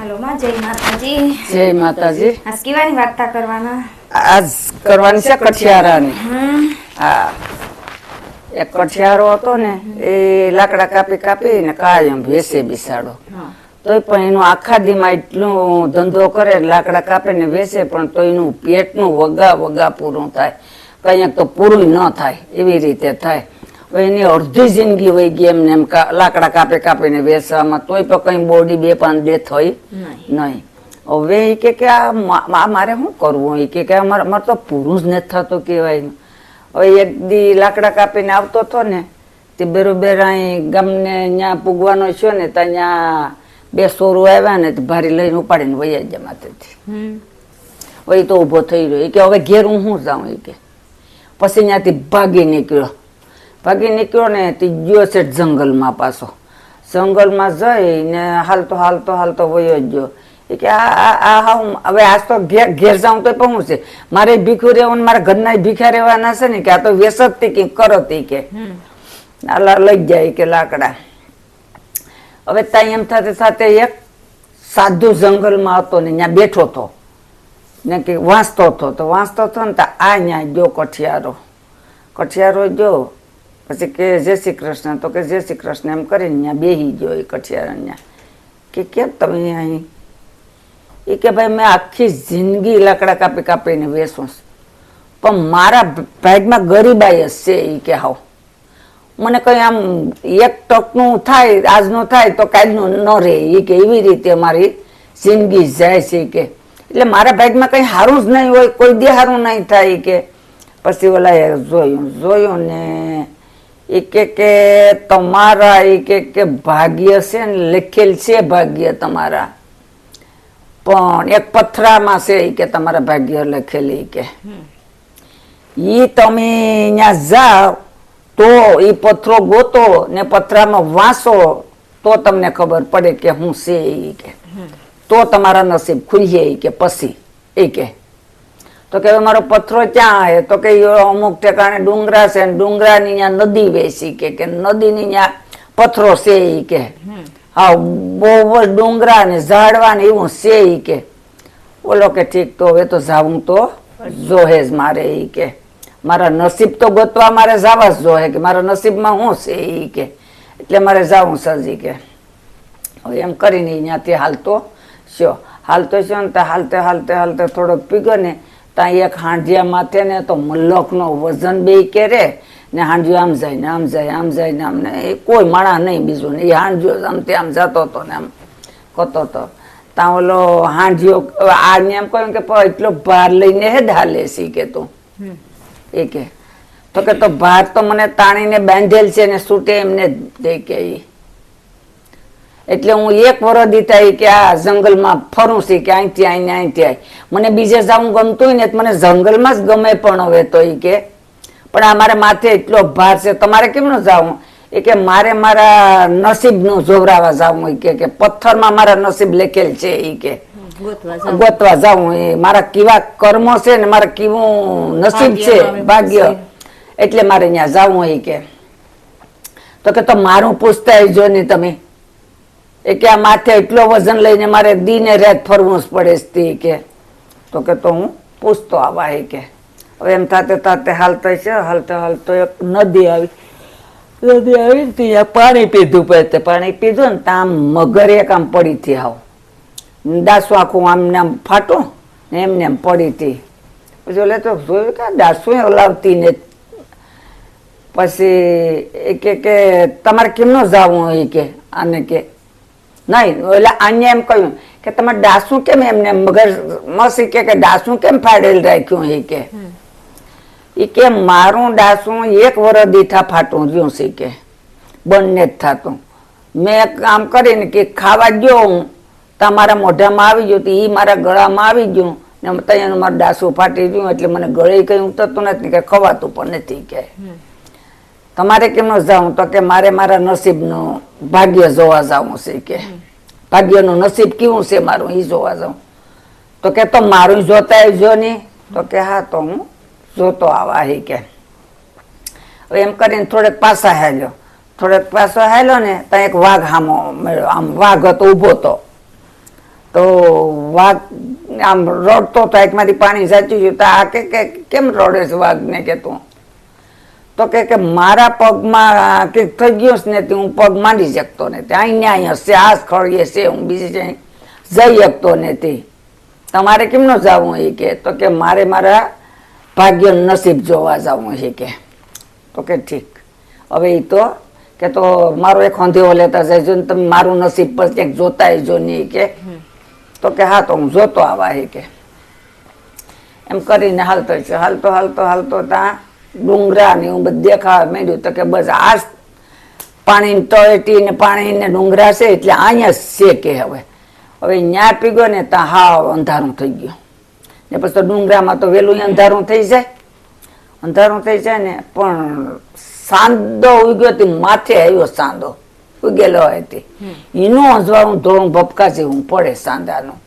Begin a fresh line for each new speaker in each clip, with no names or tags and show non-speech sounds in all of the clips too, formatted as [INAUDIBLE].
હાલો માં જય માતાજી.
જય માતાજી.
આજ કેવાની વાર્તા કરવાના.
આજ કરવાની છે કઠિયારાની. હા. એક કઠિયારો હતો ને એ લાકડા કાપી કાપી ને કાયમ વેસે બિસાડો તોય પણ એનું આખા દીમાં એટલું ધંધો કરે લાકડા કાપે ને વેસે પણ તો એનું પેટનું વગા વગા પૂરું થાય. કંઈક તો પૂરું ન થાય એવી રીતે થાય. એની અડધી જિંદગી વહી ગઈ એમને એમ લાકડા કાપે કાપીને વેચવામાં તોય પણ કઈ બોડી બે પાંચ બે થઈ.
નહીં.
હવે એ કે કે આ મારે શું કરવું? એ કે કે અમારે અમારે તો પૂરું જ નથી થતું કહેવાય. હવે એક દી લાકડા કાપીને આવતો હતો ને તે બરોબર અહીં ગામને ત્યાં પૂગવાનો છે ને ત્યાં બે સોરું આવ્યા ને તો ભારી લઈને ઉપાડીને વૈયા જ
હમ.
હવે તો ઊભો થઈ રહ્યો. એ કે હવે ઘેર હું શું જાઉં? એ કે. પછી ત્યાંથી ભાગી નીકળ્યો. ભાગી નીકળ્યો ને તે ગયો છે જંગલમાં પાછો. જંગલમાં જઈને હાલતો હાલતો હાલતો વયો જ ગયો. એ કે આ આ આ હાવ આજ તો ઘેર ઘેર જાઉં તો પણ છે? મારે ભીખું રહેવાનું મારા ઘરના ભીખા રહેવાના છે ને કે આ તો વેસતથી કંઈક કરો તી કે. આલા લઈ જાય કે લાકડા. હવે ત્યાં એમ સાથે સાથે એક સાધુ જંગલમાં હતો ને ત્યાં બેઠો હતો ને કે વાંચતો હતો. તો વાંચતો હતો ને તો આ ત્યાં ગયો કઠિયારો. કઠિયારો જો પછી કે જય શ્રી કૃષ્ણ, તો કે જય શ્રી કૃષ્ણ એમ કરીને ત્યાં બેહી ગયો એ કઠિયારણ્યા કે કેમ તમે અહીં? એ કે ભાઈ મેં આખી જિંદગી લાકડા કાપી કાપીને વેચું પણ મારા ભાગમાં ગરીબાઈ છે એ કે હાવ. મને કંઈ આમ એક ટકનું થાય, આજનું થાય તો કાલનું ન રહે. એ કે એવી રીતે મારી જિંદગી જાય છે કે. એટલે મારા ભાગમાં કંઈ સારું જ નહીં હોય, કોઈ દે સારું નહીં થાય કે. પછી ઓલા જોયું જોયું ને એ કે કે તમારા એ કે કે ભાગ્ય છે ને લખેલ છે ભાગ્ય તમારા. પણ એક પથરામાં છે એ કે તમારા ભાગ્ય લખેલી કે. એ તમે અહીંયા જાઓ તો એ પથરો ગોતો ને પથરામાં વાંચો તો તમને ખબર પડે કે હું છે એ કે. તો તમારા નસીબ ખુલીએ કે પછી એ કે. તો કે મારો પથરો ક્યાં આવે તો કે અમુક ઠેકાણે ડુંગરા છે ડુંગરાની ત્યાં નદી વેસી કે કે નદીની ત્યાં પથરો છે ઈ કે. હા બહુ ડુંગરા ને ઝાડવા ને એવું છે ઈ કે. બોલો કે ઠીક તો હવે તો જાવું તો જોહે જ મારે ઈ કે. મારા નસીબ તો ગોતવા મારે જવા જ જોહે કે મારા નસીબમાં હું છે ઈ કે. એટલે મારે જાવું સજી કે. હવે એમ કરીને ત્યાંથી હાલતો છો હાલતો છો ને તો હાલતે હાલતે હાલતે થોડોક પીગો ને ત્યાં એક હાંડિયા માથે ને તો મલ્લકનો વજન બે કરે ને હાંડિયો આમ જાય ને આમ જાય આમ જાય ને આમ ને એ કોઈ માણા નહીં બીજું ને એ હાંડિયો આમ તે આમ જતો હતો ને આમ કરતો હતો. ત્યાં ઓલો હાંડિયો આને એમ કહ્યું કે એટલો ભાર લઈને હે હાલે છે કે તું. એ કે તો કે તો ભાર તો મને તાણીને બાંધેલ છે ને છૂટે એમને દે કે ઈ. એટલે હું એક વરદી દીતા કે આ જંગલમાં ફરું છું કે અહીંથી અહીં અહીંથી અહીં મને બીજે જવું ગમતું ને મને જંગલમાં જ ગમે પણ હવે તો એ કે. પણ આ મારે માથે એટલો ભાર છે તમારે કેમનું જવું? એ કે મારે મારા નસીબનું જોવરાવા જવું કે કે પથ્થરમાં મારા નસીબ લેખેલ છે ઈ કે.
ગોતવા જાવ
જાઉં એ મારા કેવા કર્મો છે ને મારા કેવું નસીબ છે
ભાગ્ય.
ભાગ્ય એટલે મારે ત્યાં જાવું એ કે. તો કે તો મારું પૂછતા જો ને તમે. એ કે આ માથે એટલો વજન લઈને મારે દીને રાત ફરવું જ પડે છે કે. તો કે તો હું પૂછતો આવા એ કે. હવે એમ થાતે થાતે હાલતો છે, હાલતો હાલતો એક નદી આવી. નદી આવી ને ત્યાં પાણી પીધું પડે પાણી પીધું ને ત્યાં મગર એક આમ પડી હતી આવ દાસુ આખું આમ ને આમ ફાટું ને એમને એમ પડી હતી. પછી ઓલે તો જોયું કે દાસુ હલાવતી ને. પછી એ કે તમારે કેમનો જાવું એ કે? આને કે નહીં, એટલે આને એમ કહ્યું કે તમારે દાસું કેમ એમને મગર મસી કે દાસું કેમ ફાડેલ રાખ્યું એ કે? એ કે મારું ડાસું એક વરસ દીઠા ફાટું રહ્યું છે કે. બંને જ થતું. મેં કામ કરીને કે ખાવા ગયો હું. તમારા મોઢામાં આવી ગયું તો એ મારા ગળામાં આવી ગયું. ને ત્યાં મારું ડાસું ફાટી ગયું એટલે મને ગળે કઈ ઉતરતું નથી કે ખવાતું પણ નથી કે. તમારે કેમનો જાઉં? તો કે મારે મારા નસીબનું ભાગ્ય જોવા જાવું છે કે. ભાગ્યનું નસીબ કેવું છે મારું? એ જોવા જાઉં. તો કે તો મારું જોતા જો નહીં તો કે હા તો હું જોતો આવા હી કે. હવે એમ કરીને થોડેક પાછા હાલ્યો. થોડેક પાછો હાલ્યો ને ત્યાં એક વાઘ હામો મળ્યો. આમ વાઘ હતો ઊભો તો તો વાઘ આમ રડતો તો એકમાંથી પાણી સાચી ગયું. તો આ કે કેમ રડે છે વાઘને કે તું? તો કે કે મારા પગમાં કે થઈ ગયું છે ને તે હું પગ માંડી શકતો ને તે. અહીં ને અહીં હશે આ જ ખળીએ છે હું બીજી જઈ જઈ શકતો નથી તમારે કેમ ન જવું એ કે? તો કે મારે મારા ભાગ્ય નસીબ જોવા જવું છે કે. તો કે ઠીક. હવે એ તો કે તો મારો એક હોંધેવો લેતા જજો ને તમે મારું નસીબ પર ક્યાંક જોતા જો નહીં કે. તો કે હા તો હું જોતો આવા હે કે. એમ કરીને હાલતો છે. હાલતો હાલતો હાલતો ત્યાં ડુંગરા ને એવું બધું ખાવા માંડ્યું. તો કે બસ આ પાણી તળેટી ને પાણી ને ડુંગરા છે એટલે અહીંયા છે કે હવે. હવે ન્યા પીગો ને ત્યાં હાવ અંધારું થઈ ગયું. ને પછી તો ડુંગરામાં તો વહેલું અંધારું થઈ જાય. અંધારું થઈ જાય ને પણ સાંદો ઉગ્યો તે માથે આવ્યો સાંદો. ઉગેલો હોય તે. એનું અંજવાનું ધોળું ભપકા જેવું પડે સાંદાનું.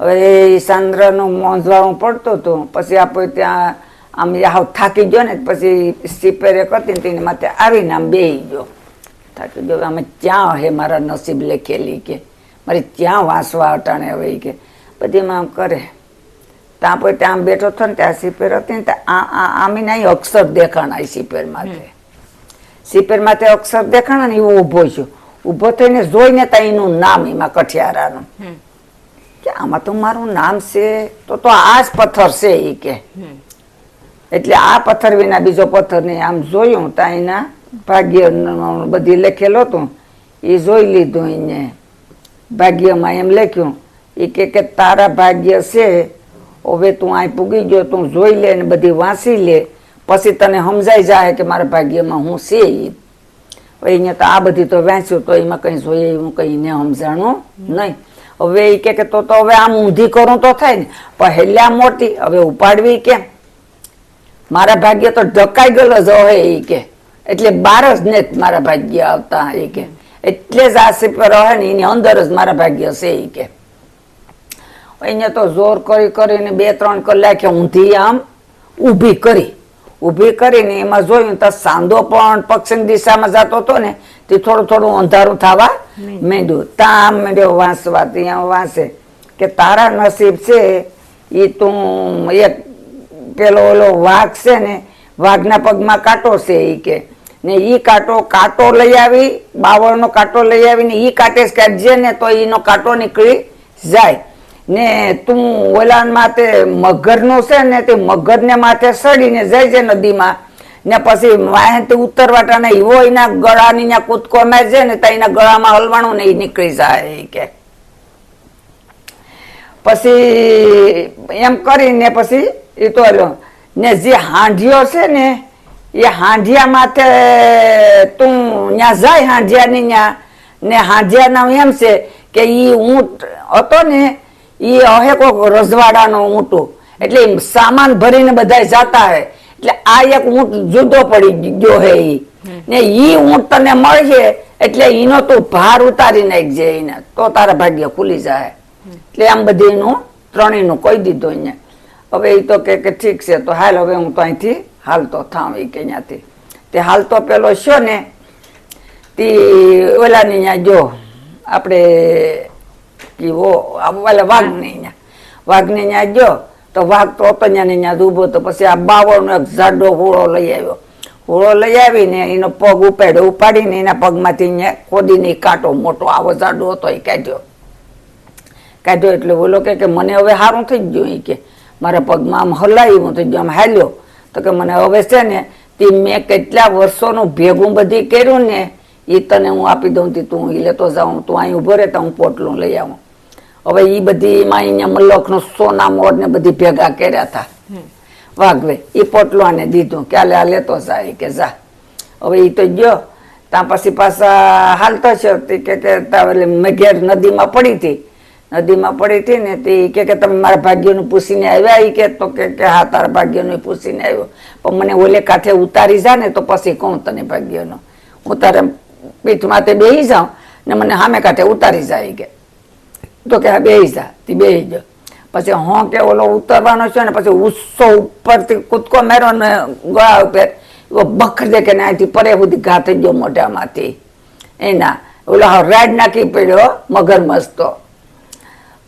હવે એ સાંદ્રનું અંજવાનું પડતું હતું પછી આપણે ત્યાં આમ યાવ થાકી ગયો ને પછી સીપેરે કરતી ને તેની માથે આવીને આમ બેહી ગયો થાકી ગયો અમે ક્યાં હે મારા નસીબ લેખેલી કે મારે ક્યાં વાંસવા અટાણે હવે કે કે બધીમાં આમ કરે ત્યાં પછી ત્યાં આમ બેઠો થયો ને ત્યાં સીપેર હતી ને ત્યાં આ આ આમીના ઈ અક્ષર દેખાણા સીપેર માથે સીપેર માથે અક્ષર દેખાણા ને એવો ઊભો છું ઊભો થઈને જોઈને ત્યાં એનું નામ એમાં કઠિયારાનું કે આમાં તો મારું નામ છે તો તો આ જ પથ્થર છે એ કે એટલે આ પથ્થર વિના બીજો પથ્થર નહીં. આમ જોયું ત્યાં એના ભાગ્ય બધી લખેલો હતું. એ જોઈ લીધું એને. ભાગ્યમાં એમ લખ્યું, એ કે કે તારા ભાગ્ય છે. હવે તું અહીં પૂગી ગયો, તું જોઈ લે ને બધી વાંચી લે. પછી તને સમજાઈ જાય કે મારા ભાગ્યમાં હું છે. એ અહીંયા તો આ બધી તો વાંચ્યું તો એમાં કંઈ જોઈએ હું કંઈ ને સમજાણું નહીં. હવે એ કે તો તો હવે આમ ઊંધી કરું તો થાય ને. પણ હેલ્યા મોટી, હવે ઉપાડવી કેમ? મારા ભાગ્ય તો ઢકાઈ ગયેલો જ હોય એ કે. એટલે બાર જ ને મારા ભાગ્ય આવતા એ કે. એટલે જ આ સીપર રહે ને એની અંદર જ મારા ભાગ્ય છે એ કે. અહીંયા તો જોર કરી કરીને બે ત્રણ કલાકે ઊંધી આમ ઊભી કરી. ઊભી કરીને એમાં જોયું તો સાંધો પણ પશ્ચિમ દિશામાં જતો હતો ને તે થોડું થોડું અંધારું થવા માંડ્યું. ત્યાં આમ માંડ્યો વાંસવા ત્યાં વાંસે. કે તારા નસીબ છે એ તું એક પેલો ઓલો વાઘ છે ને, વાઘના પગમાં કાંટો છે એ કે. ને ઈ કાંટો કાંટો લઈ આવી, બાવળનો કાંટો લઈ આવીને ઈ કાંટે જ ને તો એનો કાંટો નીકળી જાય. ને તું ઓલા માથે મગરનું છે ને તે મગરને માથે સડીને જાય છે નદીમાં. ને પછી વાહેથી ઉત્તરવાટાને એવો એના ગળાની ત્યાં કૂદકો છે ને તો એના ગળામાં હલવાણું ને એ નીકળી જાય કે. પછી એમ કરીને પછી એ તો રહ્યો ને જે હાંઢિયો છે ને, એ હાંઢિયા માથે તું ત્યાં જાય હાંઢિયાની ત્યાં ને હાંઢિયાના એમ છે કે ઈ ઊંટ હતો ને, ઈ હવે કોક રજવાડાનો ઊંટો એટલે સામાન ભરીને બધા જતા હે. એટલે આ એક ઊંટ જુદો પડી ગયો હે ઈ. ને ઈ ઊંટ તને મળશે, એટલે ઈનો તું ભાર ઉતારી નાખજે એને તો તારા ભાગ્ય ખુલી જાય એટલે આમ બધી એનું ત્રણેયનું કહી દીધું અહીંયા. હવે એ તો કે કે ઠીક છે, તો હાલ હવે હું તો અહીંથી હાલતો થાઉં એ કે ત્યાંથી તે હાલતો પેલો છો ને, તે ઓલાની ત્યાં જો આપણે કીવો ઓલા વાઘની ત્યાં વાઘની ત્યાં ગયો તો વાઘ તો હતો ત્યાં ને ત્યાં ઊભો તો પછી આ બાવળનો એક જાડો હોળો લઈ આવ્યો. હોળો લઈ આવીને એનો પગ ઉપાડ્યો, ઉપાડીને એના પગમાંથી ખોદીને કાંટો મોટો આવો જાડો હતો એ કાઢ્યો. કાઢ્યો એટલે બોલો કે મને હવે સારું થઈ ગયું એ કે. મારા પગમાં આમ હલાયું હું તો આમ હાલ્યો. તો કે મને હવે છે ને તે મેં કેટલા વર્ષોનું ભેગું બધી કર્યું ને એ તને હું આપી દઉં તી તું એ લેતો જાઉં તું અહીં ઊભો રહે તો હું પોટલું લઈ આવું. હવે એ બધી એમાં અહીંયા મલ્લખનું સોના મોર ને બધી ભેગા કર્યા હતા વાઘવે એ પોટલું આને દીધું કે આ લેતો જા એ કે જા. હવે એ તો ગયો. ત્યાં પછી પાછા હાલતો છે તે કે ત્યાં મેઘેર નદીમાં પડી હતી નદીમાં પડી હતી ને તે કે કે તમે મારા ભાગ્યનું પૂછીને આવ્યા? એ કે તો કે કે હા, તારા ભાગ્યનું પૂછીને આવ્યો. પણ મને ઓલે કાંઠે ઉતારી જા ને તો પછી કહું તને ભાગ્યનો? હું તારે પીઠ માથે બેસી જાઉં ને મને સામે કાંઠે ઉતારી જાય કે. તો કે બેસી જા. તે બેસી ગયો. પછી હું કે ઓલો ઉતરવાનો છે ને પછી ઉસ્સો ઉપરથી કૂદકો મેરો ને ગળા ઉપર. એવો બખર દે કે અહીંથી પરે સુધી ઘા થઈ ગયો મોઢામાંથી. એના ઓલો હા રાડ નાખી પડ્યો મગરમસ્તો તો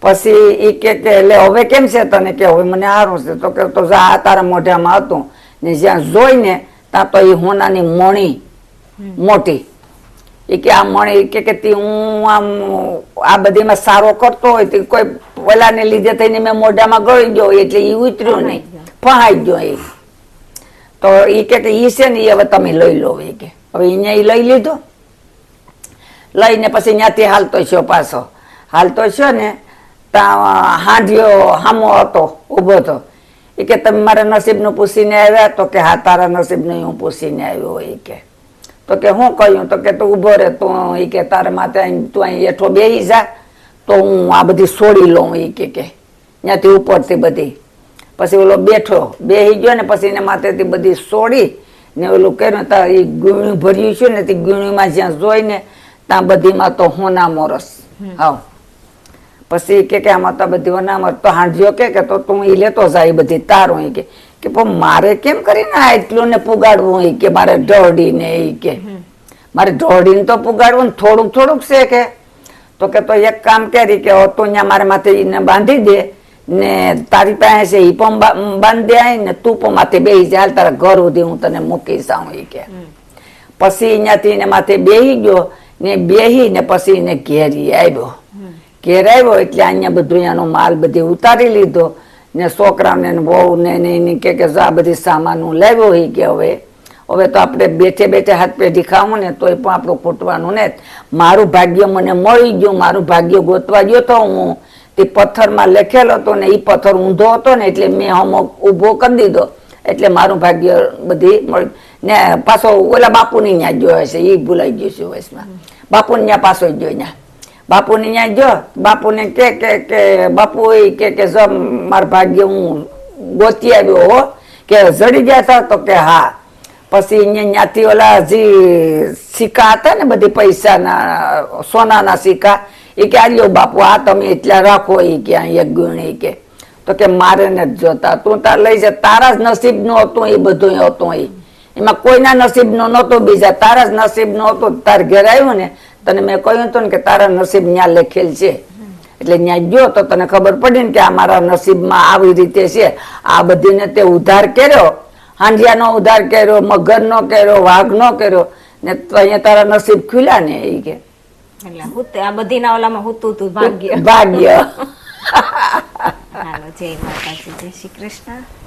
પછી એ કે એટલે હવે કેમ છે તને કે? હવે મને સારું છે. તો કે તો આ તારા મોઢામાં હતું. ને જ્યાં જોઈને ત્યાં તો એ હોનાની મણી મોટી. એ કે આ મણી કે કે તી હું આમ આ બધીમાં સારો કરતો હોય તે કોઈ પેલાને લીધે થઈને મેં મોઢામાં ગળી ગયો એટલે એ ઉતર્યું નહીં. ફહાઈ ગયો. એ તો એ કે કે ઈ છે ને એ હવે તમે લઈ લો. એ કે હવે અહીંયા એ લઈ લીધો. લઈને પછી ત્યાંથી હાલતો છો પાછો. હાલતો છો ને ત્યાં હાંડિયો હામો હતો ઊભો હતો. એ કે તમે મારા નસીબનું પૂછીને આવ્યા? તો કે હા તારા નસીબનું હું પૂછીને આવ્યો એ કે. તો કે હું કહ્યું? તો કે તું ઊભો રહે તું એ કે તારે માથે અહીં તું અહીં હેઠો બેસી જા તો હું આ બધી છોડી લઉં. એ કે કે. ત્યાંથી ઉપરથી બધી. પછી ઓલો બેઠો બેસી ગયો ને પછી એને માથેથી બધી છોડી ને ઓલું કર્યું તા એ ગુણ્યું ભર્યું છે ને તે ગુણ્યુંમાં જ્યાં જોઈને ત્યાં બધીમાં તો હોના મોરસ હાવ. પછી કે કે આમાં તો બધી હોના મોરસ તો હાંડ્યો કે કે તો તું ઈ લેતો જાય એ બધી તારું એ કે. કે પણ મારે કેમ કરીને આ એટલું ને પુગાડવું એ કે? મારે ઢોળીને એ કે. મારે ઢોળીને તો પુગાડવું ને થોડુંક થોડુંક છે કે. તો કે તો એક કામ કરી કે તો અહીંયા મારે માથે એને બાંધી દે ને તારી પાસે છે ઈ પણ બાંધી આવી ને તું પણ માથે બેસી જાય હાલ તારા ઘર સુધી હું તને મૂકીશ આવું એ કે. પછી અહીંયાથી એને માથે બેહી ગયો ને બેહી ને પછી એને ઘેરી આવ્યો ઘેર એટલે અહીંયા બધું એનો માલ બધી ઉતારી લીધો. ને છોકરાને બહુ ને એને કે કે આ બધી સામાન હું લાવ્યો હોય કે હવે? હવે તો આપણે બેઠે બેઠે હાથ પેઢી ખાવું ને તોય પણ આપણું ખૂટવાનું ને મારું ભાગ્ય મને મળી ગયું, મારું ભાગ્ય ગોતવા ગયો તો હું. તે પથ્થરમાં લખેલો હતો ને એ પથ્થર ઊંધો હતો ને એટલે મેં હમો ઊભો કરી દીધો. એટલે મારું ભાગ્ય બધી મળી. ને પાછો ઓલા બાપુની ત્યાં ગયો હશે એ ભૂલાઈ ગયું છે વયસમાં. બાપુની ત્યાં પાછો ગયો ત્યાં બાપુને ત્યાં જો બાપુને કે કે કે, બાપુ એ કે કે જો મારું ભાગ્ય હું ગોતી આવ્યો હો, કે જડી ગયા હતા તો કે હા. પછી ત્યાંથી ઓલા જે સિક્કા હતા ને બધી પૈસાના, સોનાના સિક્કા, એ કે આલ્યો બાપુ, આ તમે એટલા રાખો એ કે એક ગુણી કે. તો કે મારે નથી જોતા, તું તાર લઈ જા, તારા જ નસીબનું હતું એ બધું હતું એ. એમાં કોઈના નસીબનો નહોતો બીજા, તારા જ નસીબનું હતું, તાર ઘેર આવ્યું ને તને મેં કહ્યું હતું ને કે તારા નસીબ ન્યા લખેલ છે. એટલે ન્યા ગયો તો તને ખબર પડી ને કે આ મારા નસીબમાં આવી રીતે છે. આ બધીને તે ઉધાર કર્યો. હાંડિયાનો ઉધાર કર્યો મગરનો કર્યો વાઘનો કર્યો. ને તો અહીંયા તારા નસીબ ખુલ્યા ને એ કે.
આ બધી ના ઓલામાં હુતું તું ભાગ્ય.
ભાગ્ય. [LAUGHS]
જય માતાજી જય શ્રી કૃષ્ણ.